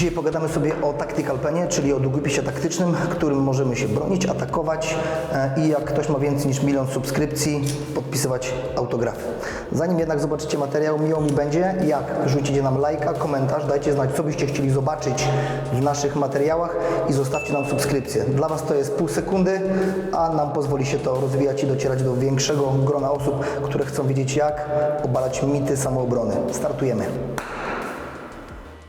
Dzisiaj pogadamy sobie o tactical penie, czyli o długopisie taktycznym, którym możemy się bronić, atakować e, i jak ktoś ma więcej niż milion subskrypcji, podpisywać autografy. Zanim jednak zobaczycie materiał, miło mi będzie, jak rzucicie nam lajka, komentarz, dajcie znać, co byście chcieli zobaczyć w naszych materiałach i zostawcie nam subskrypcję. Dla Was to jest pół sekundy, a nam pozwoli się to rozwijać i docierać do większego grona osób, które chcą wiedzieć, jak obalać mity samoobrony. Startujemy.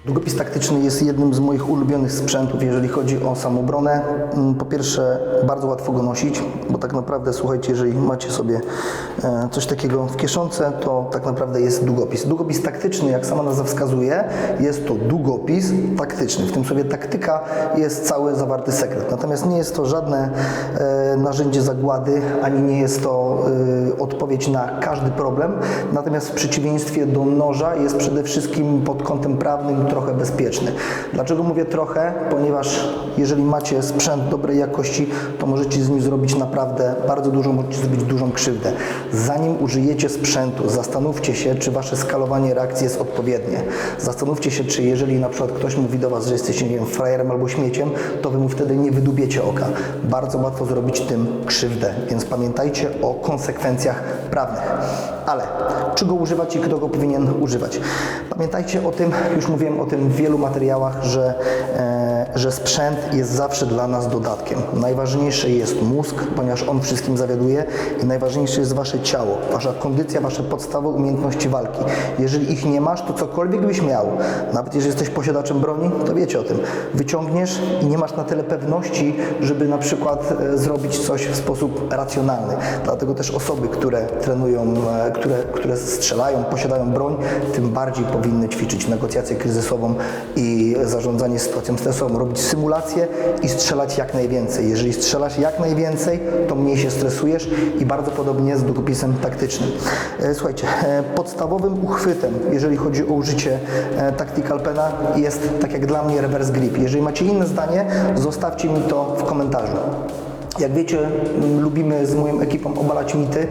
Długopis taktyczny jest jednym z moich ulubionych sprzętów, jeżeli chodzi o samobronę. Mm, Po pierwsze, bardzo łatwo go nosić, bo tak naprawdę, słuchajcie, jeżeli macie sobie e, coś takiego w kieszonce, to tak naprawdę jest długopis. Długopis taktyczny, jak sama nazwa wskazuje, jest to długopis taktyczny. W tym słowie taktyka jest cały zawarty sekret. Natomiast nie jest to żadne e, narzędzie zagłady, ani nie jest to e, odpowiedź na każdy problem. Natomiast w przeciwieństwie do noża jest przede wszystkim pod kątem prawnym trochę bezpieczny. Dlaczego mówię trochę? Ponieważ jeżeli macie sprzęt dobrej jakości, to możecie z nim zrobić naprawdę bardzo dużo, możecie zrobić dużą krzywdę. Zanim użyjecie sprzętu, zastanówcie się, czy wasze skalowanie reakcji jest odpowiednie. Zastanówcie się, czy jeżeli na przykład ktoś mówi do was, że jesteście, nie wiem, frajerem albo śmieciem, to wy mu wtedy nie wydubiecie oka. Bardzo łatwo zrobić tym krzywdę, więc pamiętajcie o konsekwencjach prawnych. Ale czy go używać i kto go powinien używać? Pamiętajcie o tym, już mówiłem o tym w wielu materiałach, że, e, że sprzęt jest zawsze dla nas dodatkiem. Najważniejszy jest mózg, ponieważ on wszystkim zawiaduje i najważniejsze jest wasze ciało, wasza kondycja, wasze podstawowe umiejętności walki. Jeżeli ich nie masz, to cokolwiek byś miał, nawet jeżeli jesteś posiadaczem broni, to wiecie o tym. Wyciągniesz i nie masz na tyle pewności, żeby na przykład e, zrobić coś w sposób racjonalny. Dlatego też osoby, które trenują, e, które, które strzelają, posiadają broń, tym bardziej powinny ćwiczyć negocjację kryzysową i zarządzanie sytuacją stresową, robić symulacje i strzelać jak najwięcej. Jeżeli strzelasz jak najwięcej, to mniej się stresujesz i bardzo podobnie z długopisem taktycznym. E, Słuchajcie, e, podstawowym uchwytem, jeżeli chodzi o użycie e, tactical pena jest, tak jak dla mnie, reverse grip. Jeżeli macie inne zdanie, zostawcie mi to w komentarzu. Jak wiecie, lubimy z moją ekipą obalać mity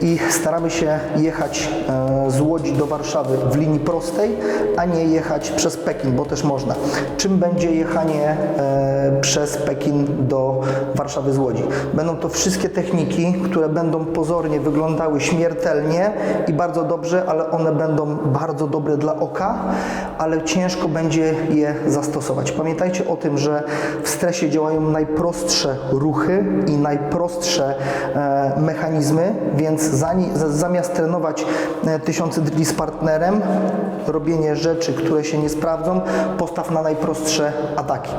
i staramy się jechać e, z Łodzi do Warszawy w linii prostej, a nie jechać przez Pekin, bo też można. Czym będzie jechanie e, przez Pekin do Warszawy z Łodzi? Będą to wszystkie techniki, które będą pozornie wyglądały śmiertelnie i bardzo dobrze, ale one będą bardzo dobre dla oka, ale ciężko będzie je zastosować. Pamiętajcie o tym, że w stresie działają najprostsze ruchy i najprostsze e, mechanizmy, więc zamiast trenować e, tysiące drilli z partnerem, robienie rzeczy, które się nie sprawdzą, postaw na najprostsze ataki.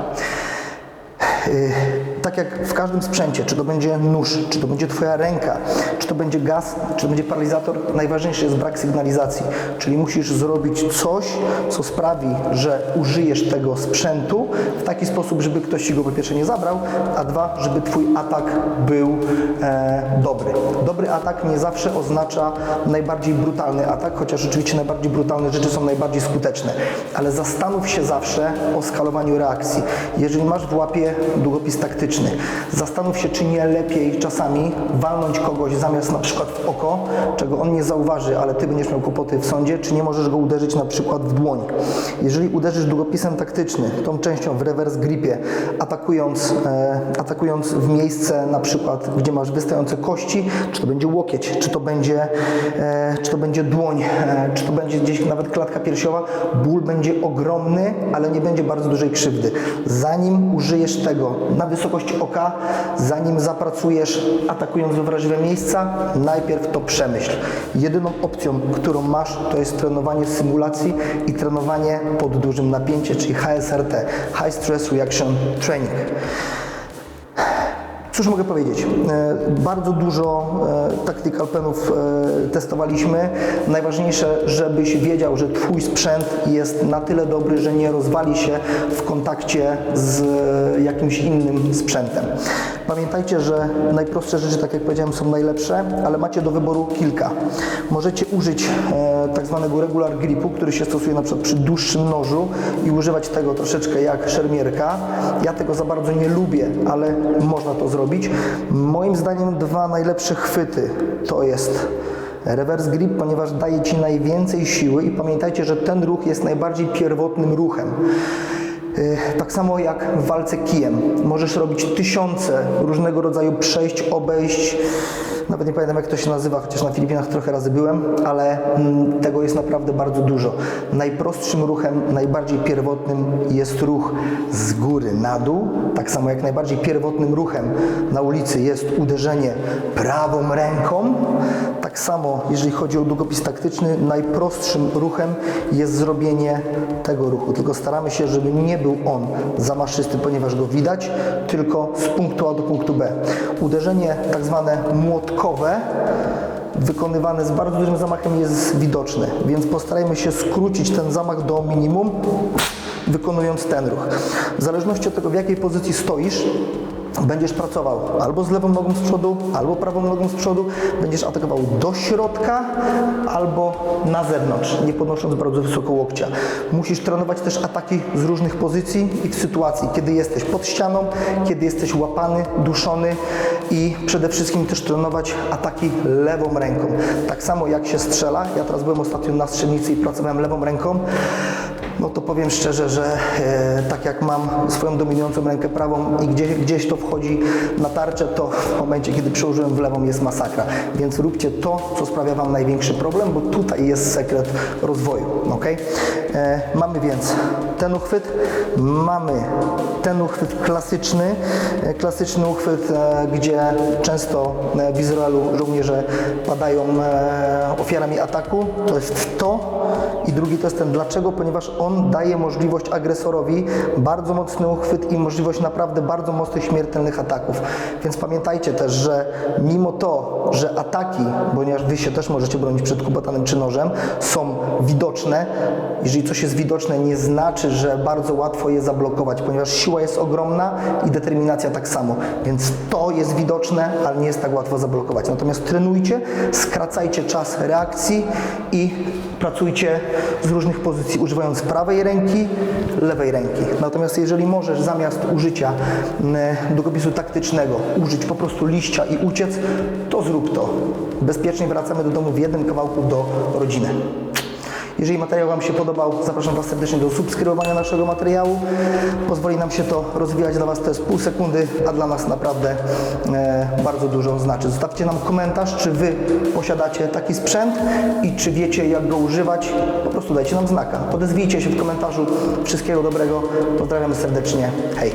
Tak jak w każdym sprzęcie, czy to będzie nóż, czy to będzie Twoja ręka, czy to będzie gaz, czy to będzie paralizator, najważniejszy jest brak sygnalizacji. Czyli musisz zrobić coś, co sprawi, że użyjesz tego sprzętu w taki sposób, żeby ktoś Ci go po pierwsze nie zabrał, a dwa, żeby Twój atak był e, dobry. Dobry atak nie zawsze oznacza najbardziej brutalny atak, chociaż rzeczywiście najbardziej brutalne rzeczy są najbardziej skuteczne. Ale zastanów się zawsze o skalowaniu reakcji. Jeżeli masz w łapie długopis taktyczny. Zastanów się, czy nie lepiej czasami walnąć kogoś zamiast na przykład w oko, czego on nie zauważy, ale ty będziesz miał kłopoty w sądzie, czy nie możesz go uderzyć na przykład w dłoń. Jeżeli uderzysz długopisem taktyczny, tą częścią w reverse gripie, atakując, e, atakując w miejsce na przykład, gdzie masz wystające kości, czy to będzie łokieć, czy to będzie, e, czy to będzie dłoń, e, czy to będzie gdzieś nawet klatka piersiowa, ból będzie ogromny, ale nie będzie bardzo dużej krzywdy. Zanim użyjesz tego na oka, zanim zapracujesz atakując we wrażliwe miejsca, najpierw to przemyśl. Jedyną opcją, którą masz, to jest trenowanie symulacji i trenowanie pod dużym napięciem, czyli HSRT, High Stress Reaction Training. Cóż mogę powiedzieć? E, Bardzo dużo e, tactical penów e, testowaliśmy. Najważniejsze, żebyś wiedział, że Twój sprzęt jest na tyle dobry, że nie rozwali się w kontakcie z jakimś innym sprzętem. Pamiętajcie, że najprostsze rzeczy, tak jak powiedziałem, są najlepsze, ale macie do wyboru kilka. Możecie użyć e, tak zwanego regular gripu, który się stosuje na przykład przy dłuższym nożu i używać tego troszeczkę jak szermierka. Ja tego za bardzo nie lubię, ale można to zrobić. Moim zdaniem dwa najlepsze chwyty to jest reverse grip, ponieważ daje Ci najwięcej siły i pamiętajcie, że ten ruch jest najbardziej pierwotnym ruchem. Y, Tak samo jak w walce kijem. Możesz robić tysiące różnego rodzaju przejść, obejść. Nawet nie pamiętam jak to się nazywa, chociaż na Filipinach trochę razy byłem, ale mm, tego jest naprawdę bardzo dużo. Najprostszym ruchem, najbardziej pierwotnym jest ruch z góry na dół. Tak samo jak najbardziej pierwotnym ruchem na ulicy jest uderzenie prawą ręką. Tak samo, jeżeli chodzi o długopis taktyczny, najprostszym ruchem jest zrobienie tego ruchu. Tylko staramy się, żeby nie był on zamaszysty, ponieważ go widać, tylko z punktu A do punktu B. Uderzenie tak zwane młotkowe wykonywane z bardzo dużym zamachem jest widoczne, więc postarajmy się skrócić ten zamach do minimum, wykonując ten ruch. W zależności od tego, w jakiej pozycji stoisz, Będziesz pracował albo z lewą nogą z przodu, albo prawą nogą z przodu. Będziesz atakował do środka albo na zewnątrz, nie podnosząc bardzo wysoko łokcia. Musisz trenować też ataki z różnych pozycji i w sytuacji, kiedy jesteś pod ścianą, kiedy jesteś łapany, duszony i przede wszystkim też trenować ataki lewą ręką. Tak samo jak się strzela. Ja teraz byłem ostatnio na strzelnicy i pracowałem lewą ręką. No to powiem szczerze, że e, tak jak mam swoją dominującą rękę prawą i gdzieś, to wchodzi na tarczę, to w momencie, kiedy przełożyłem w lewą jest masakra. Więc róbcie to, co sprawia Wam największy problem, bo tutaj jest sekret rozwoju. ok? E, mamy więc ten uchwyt, mamy ten uchwyt klasyczny, e, klasyczny uchwyt, e, gdzie często e, w Izraelu żołnierze padają e, ofiarami ataku. To jest to i drugi to jest ten dlaczego, ponieważ on daje możliwość agresorowi bardzo mocny uchwyt i możliwość naprawdę bardzo mocnych śmiertelnych ataków. Więc pamiętajcie też, że mimo to, że ataki, ponieważ wy się też możecie bronić przed kubatanem czy nożem, są widoczne, jeżeli coś jest widoczne, nie znaczy, że bardzo łatwo je zablokować, ponieważ siła jest ogromna i determinacja tak samo. Więc to jest widoczne, ale nie jest tak łatwo zablokować. Natomiast trenujcie, skracajcie czas reakcji i pracujcie z różnych pozycji, używając prawej ręki, lewej ręki. Natomiast jeżeli możesz zamiast użycia długopisu taktycznego użyć po prostu liścia i uciec, to zrób to. Bezpiecznie wracamy do domu w jednym kawałku do rodziny. Jeżeli materiał Wam się podobał, zapraszam Was serdecznie do subskrybowania naszego materiału. Pozwoli nam się to rozwijać dla Was, to jest pół sekundy, a dla nas naprawdę e, bardzo dużo znaczy. Zostawcie nam komentarz, czy Wy posiadacie taki sprzęt i czy wiecie, jak go używać. Po prostu dajcie nam znaka. Odezwijcie się w komentarzu. Wszystkiego dobrego. Pozdrawiamy serdecznie. Hej!